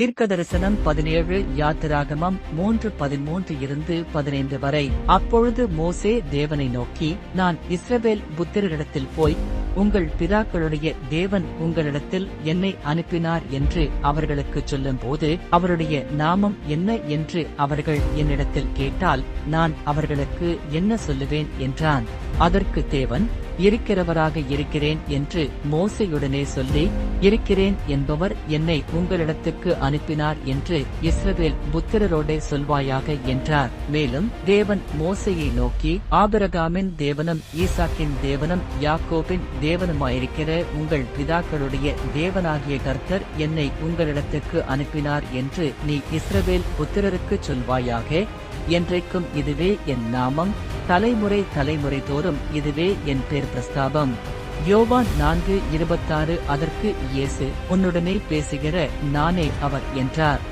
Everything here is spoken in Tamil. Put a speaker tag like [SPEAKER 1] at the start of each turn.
[SPEAKER 1] தீர்க்கதரிசனம் பதினேழு யாத்திராகமம் மூன்று பதிமூன்று இருந்து பதினைந்து வரை. அப்பொழுது மோசே தேவனை நோக்கி நான் இஸ்ரவேல் புத்திரரிடத்தில் போய் உங்கள் பிதாக்களுடைய தேவன் உங்களிடத்தில் என்னை அனுப்பினார் என்று அவர்களுக்கு சொல்லும்போது அவருடைய நாமம் என்ன என்று அவர்கள் என்னிடத்தில் கேட்டால் நான் அவர்களுக்கு என்ன சொல்லுவேன்? என்றான். அதற்கு தேவன் இருக்கிறவராக இருக்கிறேன் என்று மோசையுடனே சொல்லி இருக்கிறேன் என்பவர் என்னை உங்களிடத்துக்கு அனுப்பினார் என்று இஸ்ரவேல் புத்திரரோடே சொல்வாயாக என்றார். மேலும் தேவன் மோசையை நோக்கி ஆபிரகாமின் தேவனும் ஈசாக்கின் தேவனும் யாக்கோபின் தேவனுமாயிருக்கிற உங்கள் பிதாக்களுடைய தேவனாகிய கர்த்தர் என்னை உங்களிடத்துக்கு அனுப்பினார் என்று நீ இஸ்ரவேல் புத்திரருக்கு சொல்வாயாக என்றைக்கும் இதுவே என் நாமம். தலைமுறை தலைமுறை தோறும் இதுவே என் பேர் பிரஸ்தாபம். யோவான் நான்கு இருபத்தாறு அதற்கு இயேசு உன்னுடனே பேசுகிற நானே அவர் என்றார்.